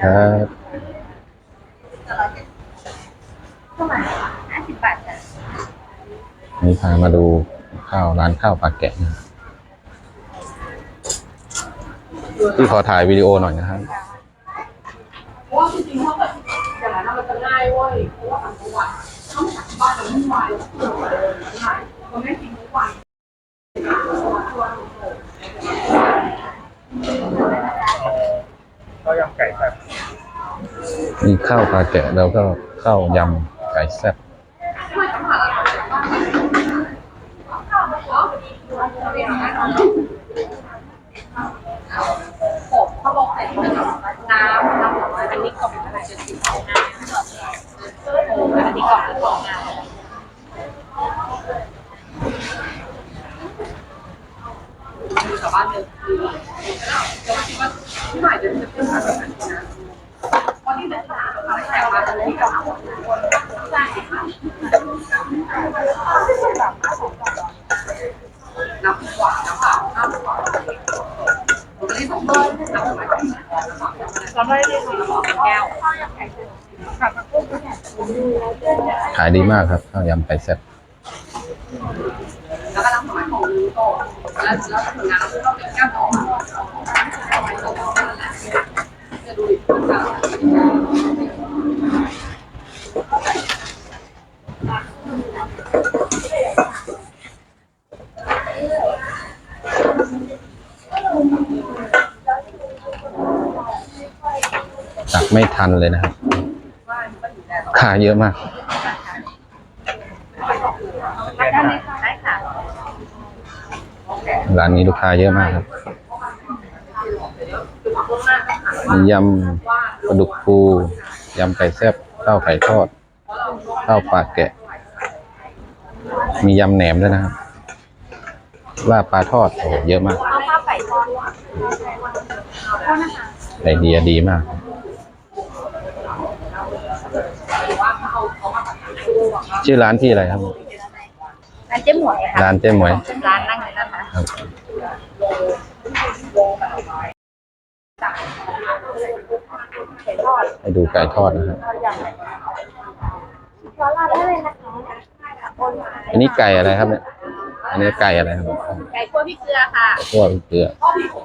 ครับห้าสิบบาทจ้ะนี่พามาดูข้าวร้านข้าวปลาแกะนะที่ขอถ่ายวิดีโอหน่อยนะครับเพราะว่าจริงๆถ้าเกิดอย่างนั้นมันจะง่ายเว้ยเพราะว่าต่างจังหวัดต้องจากบ้านเราไม่ไหวเผื่อเลยง่ายมันไม่กินทุกวัน ก็ยำไก่แบบ มีข้าวปลาแกะแล้วก็ข้าวยำไก่แซ่บผมเขาบอกใส่น้ำน้ำน้ำอันนี้กล่องอะไรจะสิบสองน้ำอันนี้กล่องละสองน้ำชาวบ้านเดินคือจะคิดว่าที่ใหมายจะจะเป็นแบบนั้นนะ ขายดีมากครับข้าวยำไก่แซ่บแล้วก็น้ำสมัยของโตแล้วแล้วผลงานเราต้องเป็นแก้วต่อจะ ตักไม่ทันเลยนะครับ ขาเยอะมากร้านนี้ลูกค้าเยอะมากครับ มียำปลาดุกฟูยำไก่แซ่บข้าวไก่ทอดข้าวปลาแกะ มียำแหนมด้วยนะครับลาบปลาทอดโอ้โหเยอะมากเอาข้าวไก่ทอดโทษนะคะไอเดียดีมากชื่อร้านที่อะไรครับ ร้านเจ๊หมวยค่ะร้านเจ๊หมวยร้านนั่งเลยนะคะ ครับ ให้ดูไก่ทอดนะครับขอลาได้เลยนะคะอันนี้ไก่อะไรครับเนี่ย อันนี้ไก่อะไรครับ ไก่คั่วพริกเกลือค่ะคั่วพริกเกลือ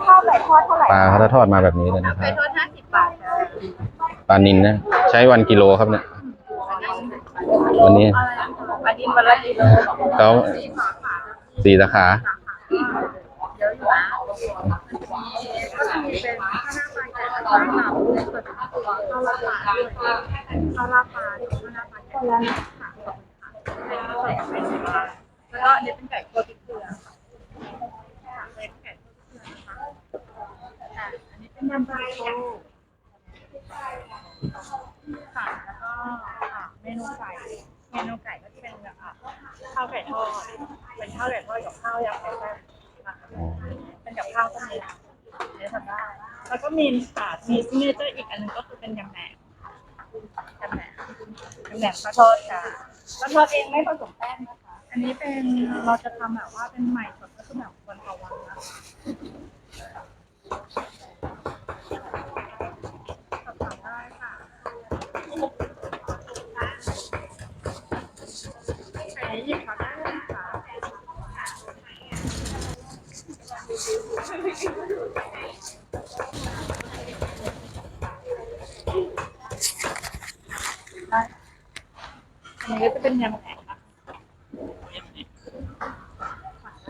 ข้าวไก่ทอดเท่าไหร่ ปลาเขาจะทอดมาแบบนี้เลยนะคไก่รับทอดห้าสิบบาทค่ะปลานินนะ ใช้วันกิโลครับเนี่ย วันนี้อันนี้วันละกิโลเขาสี่สาขาเยอะอยู่นะก็จะมีเป็นข้าวหน้าปลาไก่ข้าวหน้า ปลาเปิดเป็นตัวข้าวราปลาด้วยข้าราลาข้าวหน้าลาไก่ค่ะแล้วก็อันนี้เป็นไก่คั่วพริกเกลือค่ะเป็นไก่คั่วพริเกลือนะคะอันนี้เป็นยำปลาโตค่ะแล้วก็เมนูไก่เมนูไก่ก็จะเป็นแบบข้าวไก่ทอดเป็นข้าวไก่ทอดกับข้าวยำไก่แซ่บค่ะเป็นกับข้าวก็มีเนี่ยทำได้แล้วก็มีค่ะมีซิเนเจอร์อีกอันหนึงก็คือเป็นยำแหนมยำแหนมยำ แหนมข้าทอดค่ะข้าทอดเองไม่ผสมแป้งนะคะ อันนี้เป็นเราจะทำแบบว่าเป็นใหม่สดก็คือแบบวันต่อวันนะคะสอบถามได้ค่ะใครหยิบเขาได้เลยนะคะ อันนี้ก็จะเป็นยำแหนมค่ะ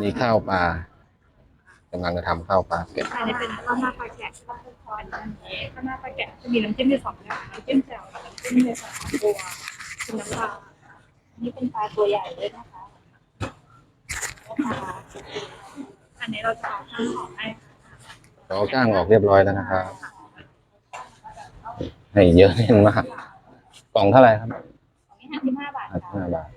นี่ข้าวปลากำลังจะทำข้าวปลาแกะอันนี้เป็นข้าวหน้าปลาแกะข้าวทอดอันนี้ข้าวหน้าปลาแกะจะมีน้ำจิ้มอยู่สองอย่างน้ำจิ้มแจ่วกับน้ำจิ้มในสองตัวเป็นน้ำปลาอันนี้เป็นปลาตัวใหญ่เลยนะคะนะคะอันนี้เราจะเอาข้างออกให้เราก้างออกเรียบร้อยแล้วนะครับให้เยอะแน่นมากกล่องเท่าไหร่ครับของนี้ห้า สิบห้าบาท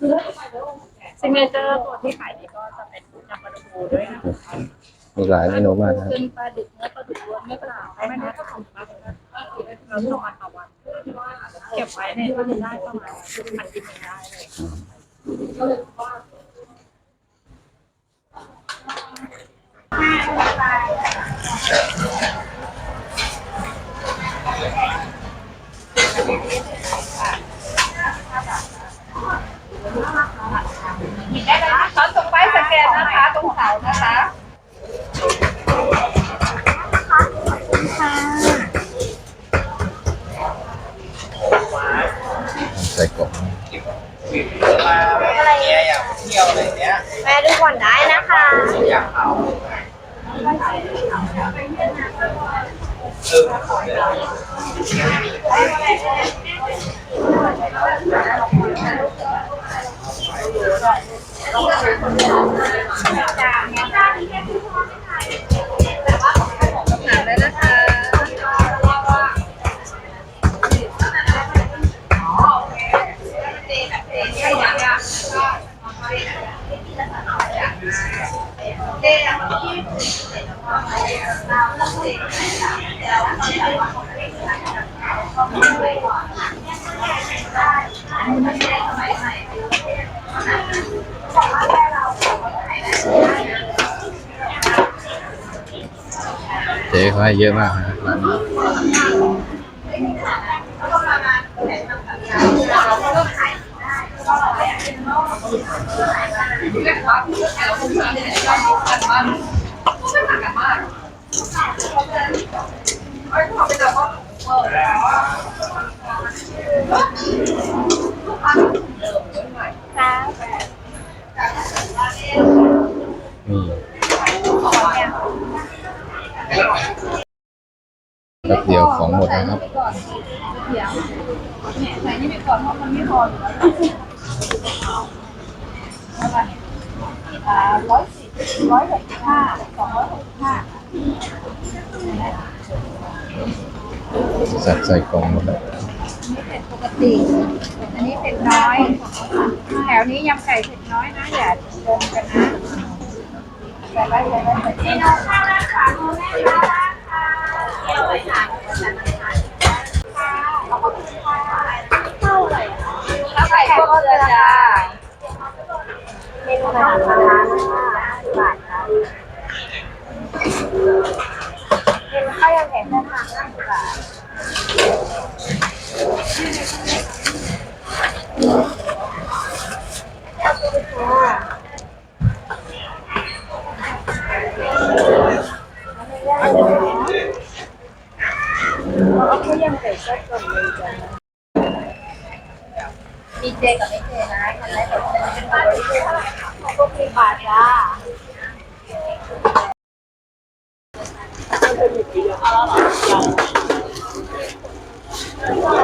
ห้าสิบค่ะห้าบาท ซิงเกิลเจอร์ตัวที่ขายดีก็จะเป็นยำปลาดุกฟูด้วยนะคะมีหลายเมนูมากนะครับ เป็นปลาดุกเนื้อปลาดุกล้วนไม่เปล่าไม่เนื้อก็ของปลาเราทำมาต่อวันเก็บไว้ในตู้ได้ประมาณอาทิตย์หนึงได้เลย อนได้นะคะ เจ๊เขาให้เยอะมากนะครับร้านนี้ เรียกว่าเราคงจะได้ยอดกันมากไม่ต่างกันมากไอ้พวกเราไปแต่ว่าเออแล้วอันเดิมด้วยหน่อย นี่แป๊บเดียวของหมดนะครับใส่นี่ไปก่อนเพราะมันไม่พออยู่แล้วอ่าร้อยสิบร้อยหกสิบห้าสองร้อยหกสิบห้าจัดใส่กล่องหมดแล้วนี่เป็นปกติ อันนี้เป็นน้อย แถวนี้ยำไก่เผ็ดน้อยนะ อย่าเดินกันนะใส่ไว้ใส่ไว้ใส่ไว้น้องข้าวราคาโน้แม่ข้าวราคาเที่ยวไปทา เมนูอาหารร้านค่ะบาทค่ะเป็นข้าวยำแข็งแค่ทางห้าสิบบาทเอาข้าวยำไก่ทอดก่อนเลยจ้ามีเจกับไม่เจนะทำได้แบบเป็นบาทที่เท่าไหร่ วกมีบาทจ้า มาเก็ตที่จะจะขอ